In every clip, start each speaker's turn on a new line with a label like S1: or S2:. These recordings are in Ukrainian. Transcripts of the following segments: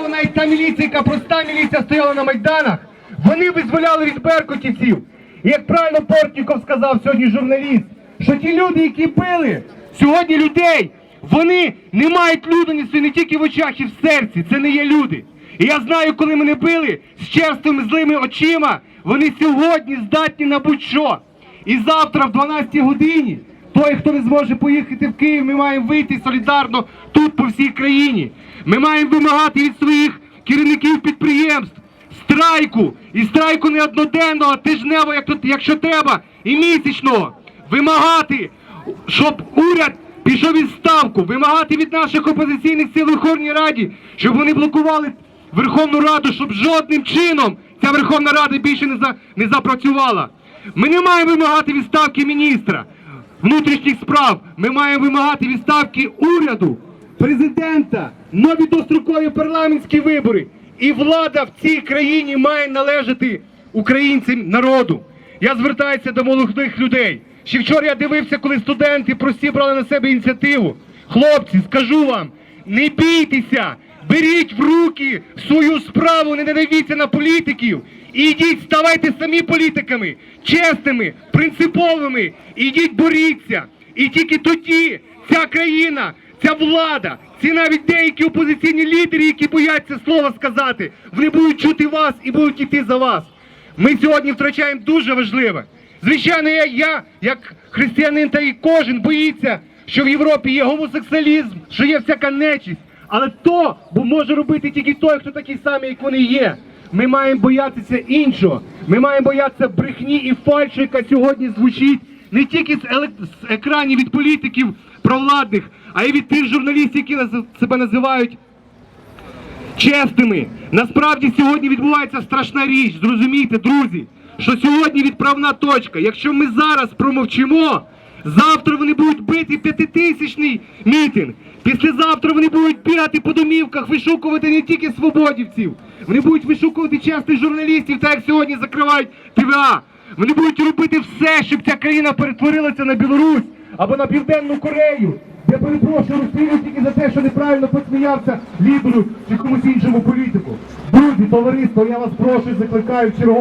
S1: стояла навіть та міліція, яка проста міліція стояла на майданах, вони визволяли від беркутівців. І як правильно Портніков сказав сьогодні журналіст, що ті люди, які били сьогодні людей, вони не мають людяності не тільки в очах і в серці. Це не є люди. І я знаю, коли мене били з черствими злими очима, вони сьогодні здатні на будь-що. І завтра, в 12 годині, той, хто не зможе поїхати в Київ, ми маємо вийти солідарно тут по всій країні. Ми маємо вимагати від своїх керівників підприємств страйку. І страйку не одноденного, а тижневого, якщо треба, і місячного. Вимагати, щоб уряд пішов відставку, вимагати від наших опозиційних сил у Верховній Раді, щоб вони блокували Верховну Раду, щоб жодним чином ця Верховна Рада більше не, за, не запрацювала. Ми не маємо вимагати відставки міністра внутрішніх справ. Ми маємо вимагати відставки уряду, президента, нові дострокові парламентські вибори. І влада в цій країні має належати українцям народу. Я звертаюся до молодих людей. Ще вчора я дивився, коли студенти прості брали на себе ініціативу. Хлопці, скажу вам, не бійтеся, беріть в руки свою справу, не надивіться на політиків. І йдіть, ставайте самі політиками, чесними, принциповими. Ідіть, боріться. І тільки тоді ця країна, ця влада, ці навіть деякі опозиційні лідери, які бояться слова сказати, вони будуть чути вас і будуть йти за вас. Ми сьогодні втрачаємо дуже важливе. Звичайно, я, я як християнин та і кожен боїться, що в Європі є гомосексуалізм, що є всяка нечість. Але то може робити тільки той, хто такий самий, як вони є. Ми маємо боятися іншого. Ми маємо боятися брехні і фальшу, яка сьогодні звучить не тільки з, елек- з екранів від політиків провладних, а й від тих журналістів, які наз- себе називають чесними. Насправді сьогодні відбувається страшна річ. Зрозумійте, друзі, що сьогодні відправна точка. Якщо ми зараз промовчимо, завтра вони будуть бити п'ятитисячний мітинг. Післязавтра вони будуть бігати по домівках, вишукувати не тільки свободівців, вони будуть вишукувати чесних журналістів, так як сьогодні закривають ТВА. Вони будуть робити все, щоб ця країна перетворилася на Білорусь або на Південну Корею. Я перепрошую розстрілюють тільки за те, що неправильно посміявся лідеру чи комусь іншому політику. Друзі, товариство, я вас прошу, закликаю чергово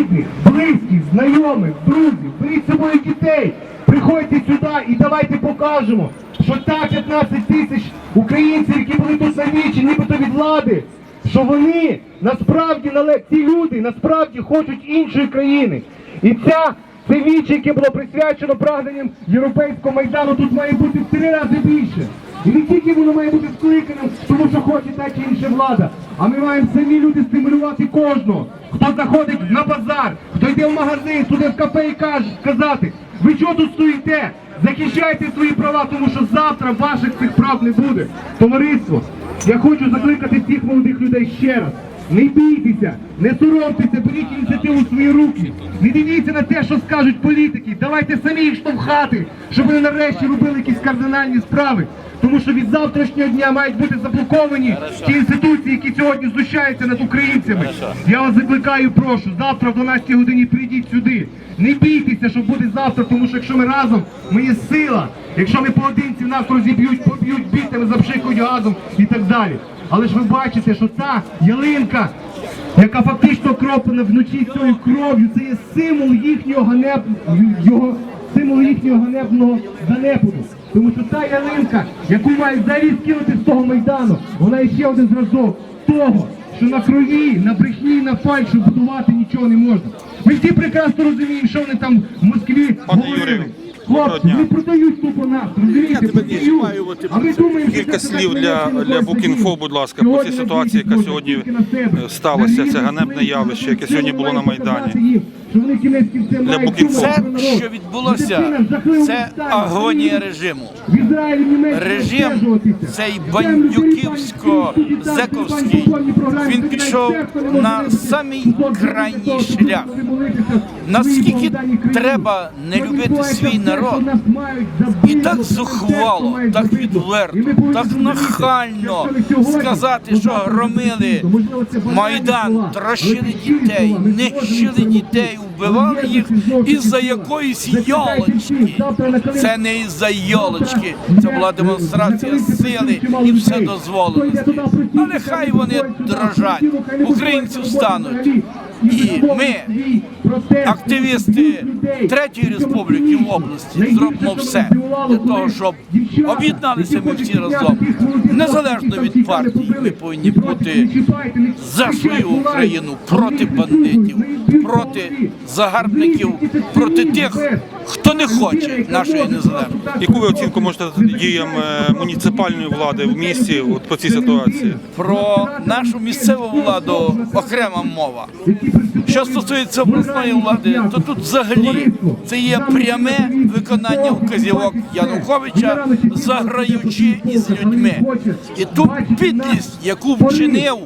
S1: рідних, близьких, знайомих, друзів, беріть з собою дітей, приходьте сюди і давайте покажемо, що та 15 тисяч українців, які були тут навічі, нібито від влади, що вони насправді ці люди насправді хочуть іншої країни. І ця це віче, яке було присвячено прагненням європейського майдану, тут має бути в три рази більше. І не тільки воно має бути скликаним, тому що хоче та чи інша влада, а ми маємо самі люди стимулювати кожного, хто заходить на базар, хто йде в магазин, туди в кафе і каже, сказати, ви чого тут стоїте? Захищайте свої права, тому що завтра ваших цих прав не буде. Товариство, я хочу закликати всіх молодих людей ще раз. Не бійтеся, не соромтеся, беріть ініціативу в свої руки. Не дивіться на те, що скажуть політики. Давайте самі їх штовхати, щоб вони нарешті робили якісь кардинальні справи. Тому що від завтрашнього дня мають бути заблоковані ті інституції, які сьогодні знущаються над українцями. Я вас закликаю, прошу, завтра в 12 годині прийдіть сюди. Не бійтеся, що буде завтра, тому що якщо ми разом, ми є сила. Якщо ми поодинці нас розіб'ють, поб'ють бітами, запшикують газом і так далі. Але ж ви бачите, що та ялинка, яка фактично кроплена вночі цією кров'ю, це є символ їхнього ганеб... його символ їхнього ганебного занепаду. Тому що та ялинка, яку мають взагалі скинути з того майдану, вона є ще один зразок того, що на крові, на брехні, на фальшу будувати нічого не можна. Ми всі прекрасно розуміємо, що вони там в Москві говорили. Хлопці, вони продають тупо нас, розумієте, продають. А ми думаємо, що
S2: Кілька слів для, для Букінфо, будь ласка, по цій ситуації, яка сьогодні е, сталася. Це ганебне явище, яке сьогодні було на
S1: має
S2: Майдані.
S1: Їм, що
S3: відбулося, це агонія режиму. Режим цей бандюківсько-зековський, він пішов на самий крайній шлях. Наскільки треба не любити свій народ. І так зухвало, так відверто, так нахально сказати, що громили Майдан, трощили дітей, нищили дітей, вбивали їх із-за якоїсь йолочки. Це не із-за йолочки, це була демонстрація сили і все дозволеності. Але хай вони дрожать, українці встануть. І ми, активісти Третьої республіки в області, зробимо все для того, щоб об'єдналися ми всі разом. Незалежно від партії, ми повинні бути за свою Україну проти бандитів, проти загарбників, проти тих, хто не хоче нашої незалежності.
S2: Яку ви оцінку можете дати діям е, муніципальної влади в місті от по цій ситуації?
S3: Про нашу місцеву владу окрема мова. Що стосується обласної влади, то тут взагалі це є пряме виконання вказівок Януковича, заграючи із людьми. І ту підлість, яку вчинив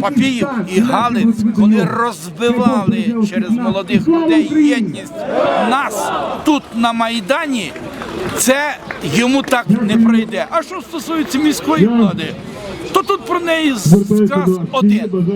S3: Папіїв і Галиць, коли розбивали через молодих людей єдність нас тут на Майдані, це йому так не пройде. А що стосується міської влади, то тут про неї сказ один,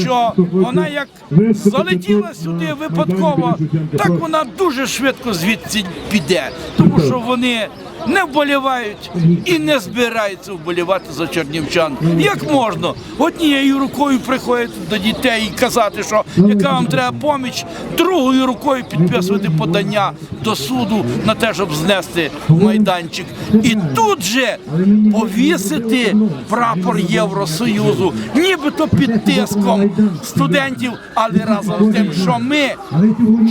S3: що вона як залетіла сюди випадково, так вона дуже швидко звідси піде, тому що вони не вболівають і не збираються вболівати за чернівчан. Як можна? Однією рукою приходити до дітей і казати, що яка вам треба поміч, другою рукою підписувати подання до суду на те, щоб знести майданчик, і тут же повісити прапор Євросоюзу, нібито під тиском студентів, але разом з тим, що ми,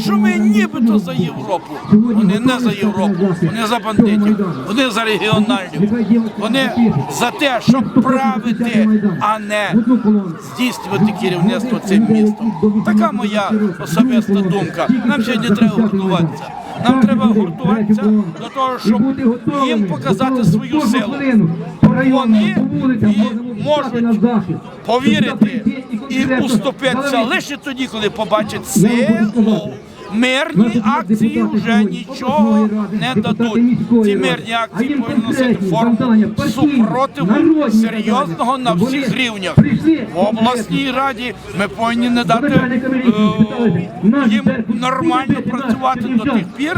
S3: що ми нібито за Європу. Вони не за Європу, вони за бандитів, вони за регіональних, вони за те, щоб правити, а не здійснювати керівництво цим містом. Така моя особиста думка. Нам сьогодні треба гуртуватися. Нам треба гуртуватися для того, щоб їм показати свою силу. Вони можуть повірити і уступитися лише тоді, коли побачать силу. Мирні акції вже нічого не дадуть. Ці мирні акції повинні носити форму супротиву серйозного на всіх рівнях. В обласній раді ми повинні не дати е, їм нормально працювати до тих пір,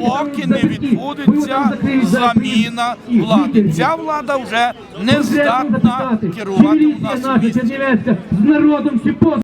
S3: поки не відбудеться заміна влади. Ця влада вже не здатна керувати у нас місті.